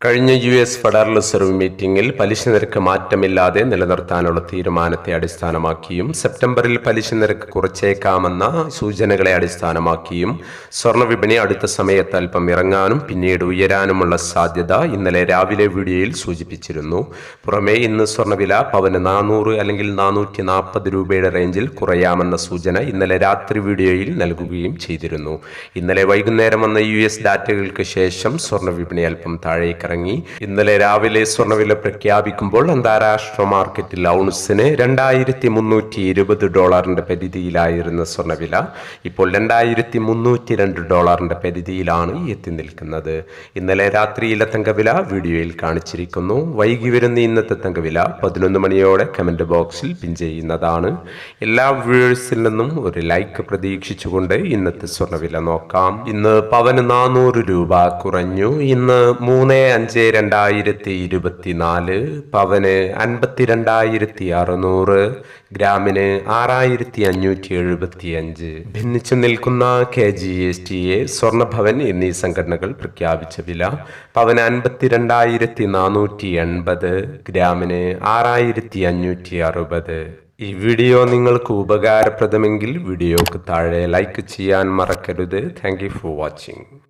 കഴിഞ്ഞ U S federal reserve മീറ്റിംഗിൽ പലിശ നിരക്ക് മാറ്റമില്ലാതെ നിലനിർത്താനുള്ള തീരുമാനത്തെ അടിസ്ഥാനമാക്കിയും സെപ്റ്റംബറിൽ പലിശ നിരക്ക് കുറച്ചേക്കാമെന്ന സൂചനകളെ അടിസ്ഥാനമാക്കിയും സ്വർണ അടുത്ത സമയത്ത് അല്പം ഇറങ്ങാനും പിന്നീട് ഉയരാനുമുള്ള സാധ്യത ഇന്നലെ രാവിലെ വീഡിയോയിൽ സൂചിപ്പിച്ചിരുന്നു. പുറമെ ഇന്ന് സ്വർണവില പവന് നാനൂറ് അല്ലെങ്കിൽ നാനൂറ്റി നാൽപ്പത് രൂപയുടെ റേഞ്ചിൽ കുറയാമെന്ന സൂചന ഇന്നലെ രാത്രി വീഡിയോയിൽ നൽകുകയും ചെയ്തിരുന്നു. ഇന്നലെ വൈകുന്നേരം വന്ന യു എസ് ഡാറ്റകൾക്ക് ശേഷം സ്വർണ അല്പം അല്പം താഴേക്കിറങ്ങി ഇന്നലെ രാവിലെ സ്വർണവില പ്രഖ്യാപിക്കുമ്പോൾ അന്താരാഷ്ട്ര മാർക്കറ്റിൽ ഔൺസിന് രണ്ടായിരത്തി മുന്നൂറ്റി ഇരുപത് ഡോളറിന്റെ പരിധിയിലായിരുന്ന സ്വർണവില ഇപ്പോൾ രണ്ടായിരത്തി മുന്നൂറ്റി രണ്ട് ഡോളറിന്റെ പരിധിയിലാണ് എത്തി നിൽക്കുന്നത്. ഇന്നലെ രാത്രിയിലെ തങ്കവില വീഡിയോയിൽ കാണിച്ചിരിക്കുന്നു. വൈകി വരുന്ന ഇന്നത്തെ തങ്കവില പതിനൊന്ന് മണിയോടെ കമന്റ് ബോക്സിൽ പിൻ ചെയ്യുന്നതാണ്. എല്ലാ വ്യൂവേഴ്സിൽ നിന്നും ഒരു ലൈക്ക് പ്രതീക്ഷിച്ചുകൊണ്ട് ഇന്നത്തെ സ്വർണവില നോക്കാം. ഇന്ന് പവന് നാനൂറ് രൂപ കുറഞ്ഞു. ഇന്ന് മൂന്ന് അഞ്ച് രണ്ടായിരത്തി ഇരുപത്തിനാല് പവന് അൻപത്തിരണ്ടായിരത്തി അറുന്നൂറ് ഗ്രാമിന് ആറായിരത്തി അഞ്ഞൂറ്റി എഴുപത്തി അഞ്ച് ഭിന്നിച്ചു നിൽക്കുന്ന K G S T A Swarnabhavan എന്നീ സംഘടനകൾ പ്രഖ്യാപിച്ച വില പവന് അൻപത്തിരണ്ടായിരത്തി നാനൂറ്റി എൺപത് ഗ്രാമിന് ആറായിരത്തി അഞ്ഞൂറ്റി അറുപത്. ഈ വീഡിയോ നിങ്ങൾക്ക് ഉപകാരപ്രദമെങ്കിൽ വീഡിയോക്ക് താഴെ ലൈക്ക് ചെയ്യാൻ മറക്കരുത്. Thank you for watching.